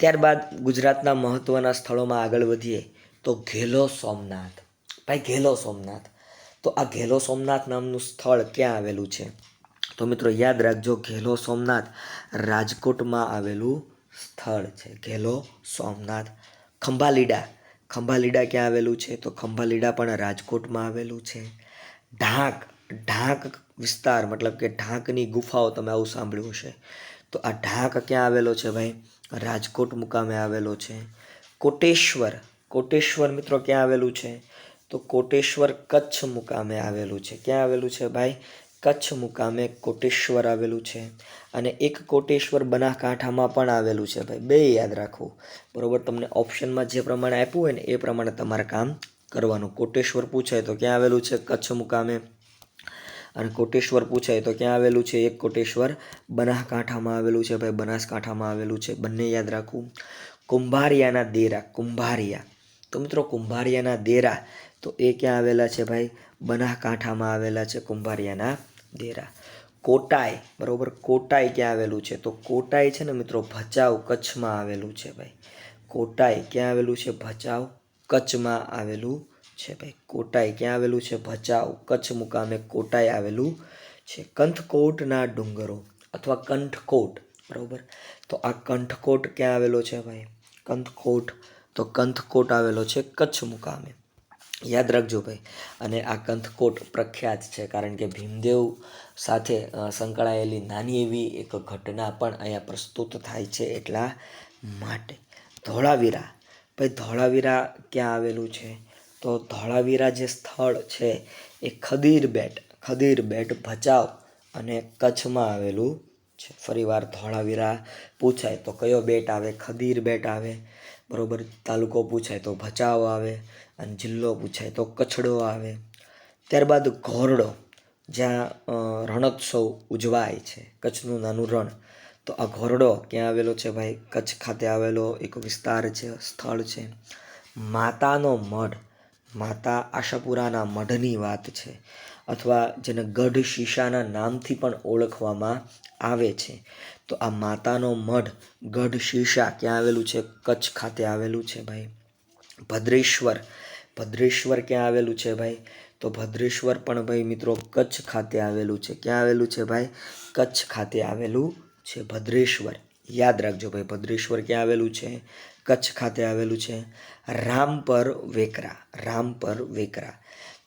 ત્યારબાદ ગુજરાતના મહત્ત્વના સ્થળોમાં આગળ વધીએ તો ઘેલો સોમનાથ. ભાઈ, ઘેલો સોમનાથ. તો આ ઘેલો સોમનાથ નામનું સ્થળ ક્યાં આવેલું છે? તો મિત્રો, યાદ રાખજો, ઘેલો સોમનાથ રાજકોટમાં આવેલું સ્થળ છે. ઘેલો સોમનાથ. ખંભાલીડા. ખંભાલીડા ક્યાં આવેલું છે? તો ખંભાલીડા પણ રાજકોટમાં આવેલું છે. ઢાંક. ઢાંક વિસ્તાર, મતલબ કે ઢાંકની ગુફાઓ તમે આવું સાંભળ્યું હશે. તો આ ઢાંક ક્યાં આવેલો છે ભાઈ? રાજકોટ મુકામે આવેલો છે. કોટેશ્વર કોટેશ્વર મિત્રો ક્યાં આવેલું છે? તો કોટેશ્વર કચ્છ મુકામે આવેલું છે. ક્યાં આવેલું છે ભાઈ? કચ્છ મુકામે કોટેશ્વર આવેલું છે. અને એક કોટેશ્વર બનાસકાંઠામાં પણ આવેલું છે ભાઈ. બે યાદ રાખવું બરાબર? તમને ઓપ્શનમાં જે પ્રમાણે આપ્યું હોય ને એ પ્રમાણે તમારે કામ કરવાનું. કોટેશ્વર પૂછાય તો ક્યાં આવેલું છે? કચ્છ મુકામે. અને કોટેશ્વર પૂછાય તો ક્યાં આવેલું છે? એક કોટેશ્વર, બનાસકાંઠામાં આવેલું છે ભાઈ, બનાસકાંઠામાં આવેલું છે. બંને યાદ રાખવું કુંભારિયાના દેરા, કુંભારિયા. તો મિત્રો, કુંભારિયાના દેરા, તો એ ક્યાં આવેલા છે ભાઈ? બનાસકાંઠામાં આવેલા છે કુંભારિયાના દેરા. કોટાઈ, બરાબર? કોટાઈ ક્યાં આવેલું છે? તો કોટાઈ છે ને મિત્રો, ભચાઉ કચ્છમાં આવેલું છે ભાઈ. કોટાઈ ક્યાં આવેલું છે? ભચાઉ કચ્છમાં આવેલું છે ભાઈ. કોટાઈ ક્યાં આવેલું છે? ભચાઉ, કચ્છ મુકામે કોટાઈ આવેલું છે. કંથકોટના ડુંગરો અથવા કંઠકોટ, બરાબર? તો આ કંઠકોટ ક્યાં આવેલો છે ભાઈ? કંથકોટ તો કંથકોટ આવેલો છે કચ્છ મુકામે. યાદ રાખજો ભાઈ. અને આ કંથકોટ પ્રખ્યાત છે, કારણ કે ભીમદેવ સાથે સંકળાયેલી નાની એવી એક ઘટના પણ અહીંયા પ્રસ્તુત થાય છે એટલા માટે. ધોળાવીરા. ભાઈ, ધોળાવીરા ક્યાં આવેલું છે? તો ધોળાવીરા જે સ્થળ છે એ ખદીર બેટ ખદીર બેટ ભચાઉ અને કચ્છમાં આવેલું છે. ફરીવાર ધોળાવીરા પૂછાય તો કયો બેટ આવે? ખદીર બેટ આવે. બરોબર, તાલુકો પૂછાય તો ભચાઉ આવે અને જિલ્લો પૂછાય તો કચ્છડો આવે. ત્યારબાદ ઘોરડો, જ્યાં રણોત્સવ ઉજવાય છે, કચ્છનું નાનું રણ. તો આ ઘોરડો ક્યાં આવેલો છે ભાઈ? કચ્છ ખાતે આવેલો એક વિસ્તાર છે, સ્થળ છે. માતાનો મઢ. માતા આશાપુરાના મઢની વાત છે અથવા જેને ગઢ શીશાના નામથી પણ ઓળખવામાં આવે છે. તો આ માતાનો મઢ ગઢ શીશા ક્યાં આવેલું છે? કચ્છ ખાતે આવેલું છે ભાઈ. ભદ્રેશ્વર. ભદ્રેશ્વર ક્યાં આવેલું છે ભાઈ? તો ભદ્રેશ્વર પણ ભાઈ મિત્રો કચ્છ ખાતે આવેલું છે. ક્યાં આવેલું છે ભાઈ? કચ્છ ખાતે આવેલું છે ભદ્રેશ્વર. યાદ રાખજો ભાઈ, ભદ્રેશ્વર ક્યાં આવેલું છે? કચ્છ ખાતે આવેલું છે. રામપર વેકરા રામપર વેકરા.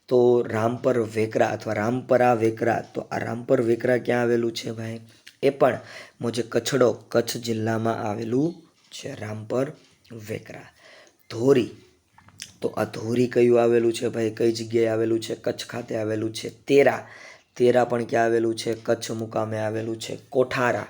તો રામપર વેકરા અથવા રામપરા વેકરા, તો આ રામપર વેકરા ક્યાં આવેલું છે ભાઈ? એ પણ મોજે કચ્છડો, કચ્છ જિલ્લામાં આવેલું છે રામપર વેકરા. ધોરી, તો આ ધોરી કયું આવેલું છે ભાઈ? કઈ જગ્યાએ આવેલું છે? કચ્છ ખાતે આવેલું છે. તેરા તેરા પણ ક્યાં આવેલું છે? કચ્છ મુકામે આવેલું છે. કોઠારા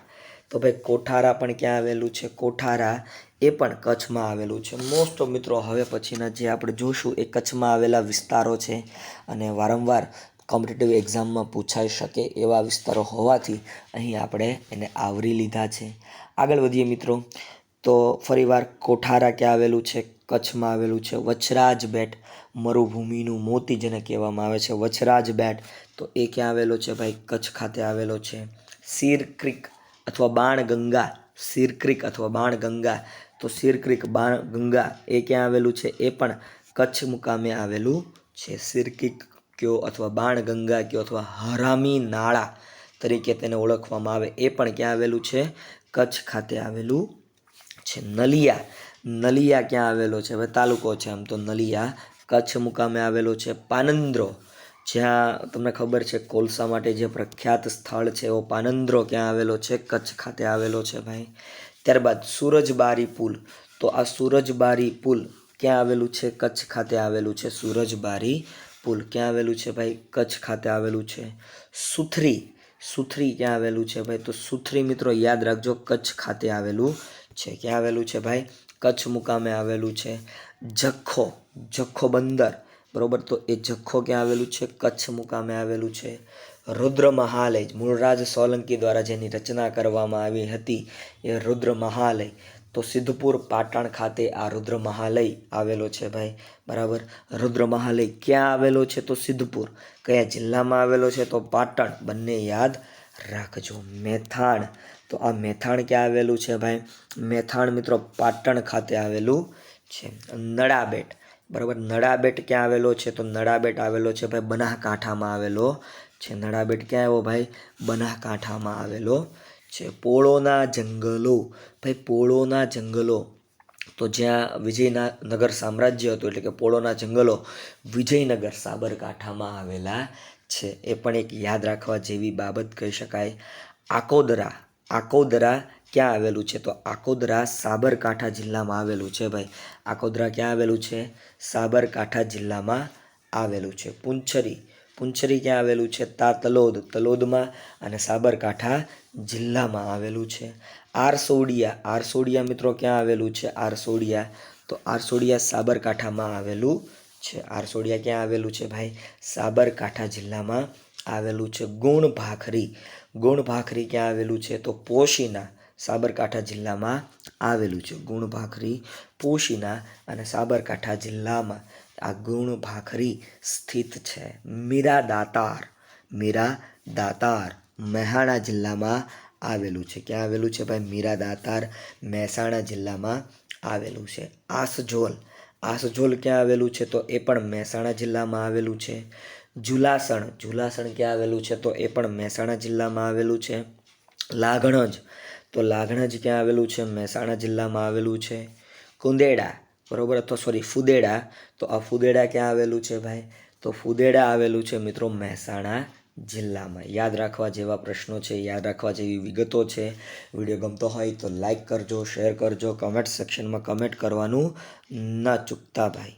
તો ભાઈ કોઠારા પણ ક્યાં આવેલું છે? કોઠારા એ પણ કચ્છમાં આવેલું છે. મોસ્ટ ઓફ મિત્રો હવે પછીના જે આપણે જોશું એ કચ્છમાં આવેલા વિસ્તારો છે અને વારંવાર કોમ્પિટેટિવ એક્ઝામમાં પૂછાઈ શકે એવા વિસ્તારો હોવાથી અહીં આપણે એને આવરી લીધા છે. આગળ વધીએ મિત્રો. તો ફરીવાર કોઠારા ક્યાં આવેલું છે? કચ્છમાં આવેલું છે. વચરાજ બેટ મરુભૂમિનું મોતી જેને કહેવામાં આવે છે. વચરાજ બેટ તો એ ક્યાં આવેલો છે ભાઈ? કચ્છ ખાતે આવેલો છે. સીર ક્રિક અથવા બાણ ગંગા સીર અથવા બાણ ગંગા તો સીર ક્રિક બાણ ગંગા એ ક્યાં આવેલું છે? એ પણ કચ્છ મુકામે આવેલું છે. સિરકિક કયો અથવા બાણ ગંગા કયો અથવા હરામી નાળા તરીકે તેને ઓળખવામાં આવે, એ પણ ક્યાં આવેલું છે? કચ્છ ખાતે આવેલું છે. નલિયા નલિયા ક્યાં આવેલો છે? હવે તાલુકો છે આમ તો નલિયા. કચ્છ મુકામે આવેલો છે. પાનંદ્રો જ્યાં તમને ખબર છે, કોલસા માટે જે પ્રખ્યાત સ્થળ છે, એવો પાનંદ્રો ક્યાં આવેલો છે, કચ્છ ખાતે આવેલો છે ભાઈ. ત્યારબાદ સૂરજબારી પુલ. તો આ સૂરજબારી પુલ ક્યાં આવેલું છે? કચ્છ ખાતે આવેલું છે સૂરજબારી પુલ. ક્યાં આવેલું છે ભાઈ? કચ્છ ખાતે આવેલું છે સુથરી. સુથરી ક્યાં આવેલું છે ભાઈ? તો સુથરી મિત્રો યાદ રાખજો, કચ્છ ખાતે આવેલું છે. ક્યાં આવેલું છે ભાઈ? કચ્છ મુકામે આવેલું છે જખો. જખો બંદર. બરોબર? તો એ જખો ક્યાં આવેલું છે? કચ્છ મુકામે આવેલું છે. રુદ્ર મહાલય, મૂળરાજ સોલંકી દ્વારા જેની રચના કરવામાં આવી હતી, એ રુદ્ર મહાલય. તો સિદ્ધપુર પાટણ ખાતે આ રુદ્ર મહાલય આવેલો છે ભાઈ. બરાબર? રુદ્ર મહાલય ક્યાં આવેલો છે? તો સિદ્ધપુર. કયા જિલ્લામાં આવેલો છે? તો પાટણ. બંને યાદ રાખજો. મેથાણ. તો આ મેથાણ ક્યાં આવેલું છે ભાઈ? મેથાણ મિત્રો પાટણ ખાતે આવેલું છે. નળાબેટ બરાબર? નડાબેટ ક્યાં આવેલો છે? તો નડાબેટ આવેલો છે ભાઈ બનાસકાંઠામાં આવેલો છે. નડાબેટ ક્યાં આવ્યો ભાઈ? બનાસકાંઠામાં આવેલો છે. પોળોના જંગલો. ભાઈ પોળોના જંગલો. તો જ્યાં વિજયના નગર સામ્રાજ્ય હતું, એટલે કે પોળોના જંગલો, વિજયનગર સાબરકાંઠામાં આવેલા છે. એ પણ એક યાદ રાખવા જેવી બાબત કહી શકાય. આકોદરા. આકોદરા ક્યાં આવેલું છે? તો આકોદરા સાબરકાંઠા જિલ્લામાં આવેલું છે ભાઈ. આકોદરા ક્યાં આવેલું છે? સાબરકાંઠા જિલ્લામાં આવેલું છે. પુંછરી. પુંછરી ક્યાં આવેલું છે? તા તલોદ. તલોદમાં અને સાબરકાંઠા જિલ્લામાં આવેલું છે. આરસોડિયા. આરસોડિયા મિત્રો ક્યાં આવેલું છે? આરસોડિયા. તો આરસોડિયા સાબરકાંઠામાં આવેલું છે. આરસોડિયા ક્યાં આવેલું છે ભાઈ? સાબરકાંઠા જિલ્લામાં આવેલું છે. ગુણ ભાખરી ગુણ ભાખરી ક્યાં આવેલું છે? તો પોશીના. સાબરકાંઠા જિલ્લામાં આવેલું છે. ગુણ ભાખરી પોશીના અને સાબરકાંઠા જિલ્લામાં આ ગુણ ભાખરી સ્થિત છે. મીરા દાતાર મીરા દાતાર મહેસાણા જિલ્લામાં આવેલું છે. ક્યાં આવેલું છે ભાઈ? મીરા દાતાર મહેસાણા જિલ્લામાં આવેલું છે. આસજોલ આસજોલ ક્યાં આવેલું છે તો એ પણ મહેસાણા જિલ્લામાં આવેલું છે. જુલાસણ જુલાસણ ક્યાં આવેલું છે તો એ પણ મહેસાણા જિલ્લામાં આવેલું છે. લાગણજ તો લાગણજ ક્યાં આવેલું છે? મહેસાણા જિલ્લામાં આવેલું છે. કુંદેડા, બરાબર? અથવા સોરી ફુદેડા. તો આ ફુદેડા ક્યાં આવેલું છે ભાઈ? તો ફુદેડા આવેલું છે મિત્રો મહેસાણા જિલ્લામાં. યાદ રાખવા જેવા પ્રશ્નો છે, યાદ રાખવા જેવી વિગતો છે. વીડિયો ગમતો હોય તો લાઈક કરજો શેર કરજો કમેન્ટ સેક્શનમાં કમેન્ટ કરવાનું ના ચૂકતા ભાઈ.